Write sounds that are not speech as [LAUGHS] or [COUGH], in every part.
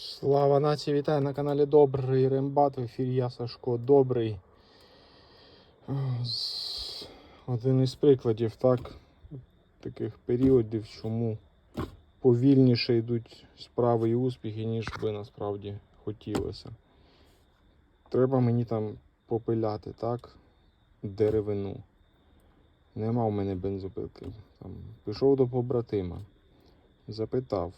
Слава нації, вітаю на каналі Добрий Рембат. В ефірі я Сашко Добрий. Один із прикладів, так, таких періодів, чому повільніше йдуть справи і успіхи, ніж би насправді хотілося. Треба мені там попиляти, так, деревину. Нема в мене бензопилки. Там, пішов до побратима, запитав.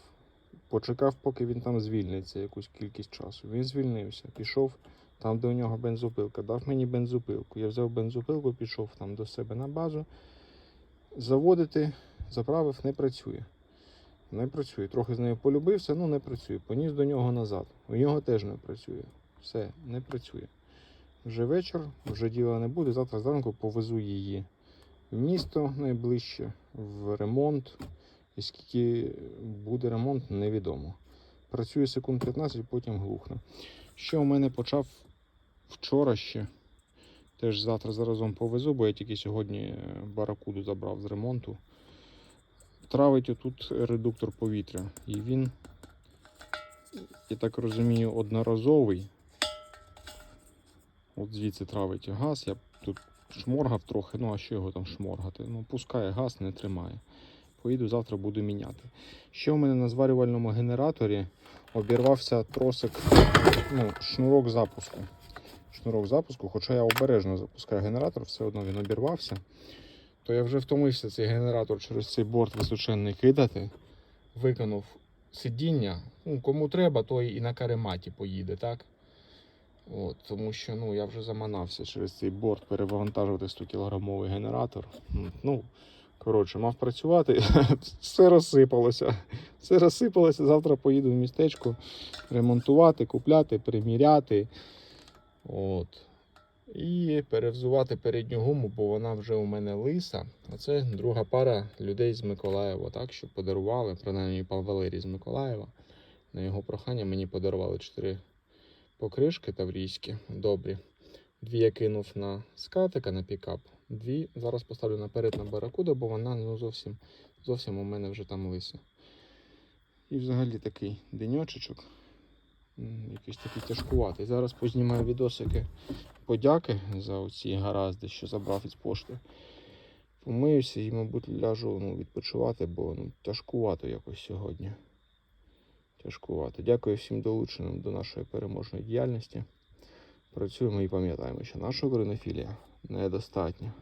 Почекав, поки він там звільниться якусь кількість часу. Він звільнився, пішов там, де у нього бензопилка, дав мені бензопилку. Я взяв бензопилку, пішов там до себе на базу. Заводити, заправив, не працює. Не працює. Трохи з нею полюбився, ну не працює. Поніс до нього назад. У нього теж не працює. Все, не працює. Вже вечір, вже діла не буде. Завтра зранку повезу її в місто найближче, в ремонт. І скільки буде ремонт, невідомо. Працює секунд 15, потім глухне. Ще у мене почав вчора ще. Теж завтра заразом повезу, бо я тільки сьогодні е, баракуду забрав з ремонту. Травить отут редуктор повітря. І він, я так розумію, одноразовий. От звідси травить газ. Я тут шморгав трохи, ну а що його там шморгати? Ну, пускає газ, не тримає. Поїду завтра буду міняти. Ще у мене на зварювальному генераторі обірвався тросик, ну, шнурок запуску. Шнурок запуску, хоча я обережно запускаю генератор, все одно він обірвався. То я вже втомився цей генератор через цей борт височенний кидати. Виконав сидіння. Ну, кому треба, той і на карематі поїде, так? От, тому що ну, я вже заманався через цей борт перевантажувати 100-кілограмовий генератор. Ну, Коротше, мав працювати, [LAUGHS] все розсипалося. Все розсипалося. Завтра поїду в містечко ремонтувати, купляти, приміряти. От. І перевзувати передню гуму, бо вона вже у мене лиса. А це друга пара людей з Миколаєва, так, що подарували, принаймні пан Валерій з Миколаєва. На його прохання мені подарували чотири покришки таврійські, добрі. Дві я кинув на скатика на пікап. Дві зараз поставлю наперед на баракуду, бо вона ну, зовсім, зовсім у мене вже там лиса. І взагалі такий деньочечок. Якийсь такий тяжкуватий. Зараз познімаю відосики подяки за оці гаразди, що забрав із пошти. Помиюся і, мабуть, ляжу ну, відпочивати, бо ну, тяжкувато якось сьогодні. Тяжкувато. Дякую всім долученим до нашої переможної діяльності. Працюємо і пам'ятаємо, що наша українофілія недостатня.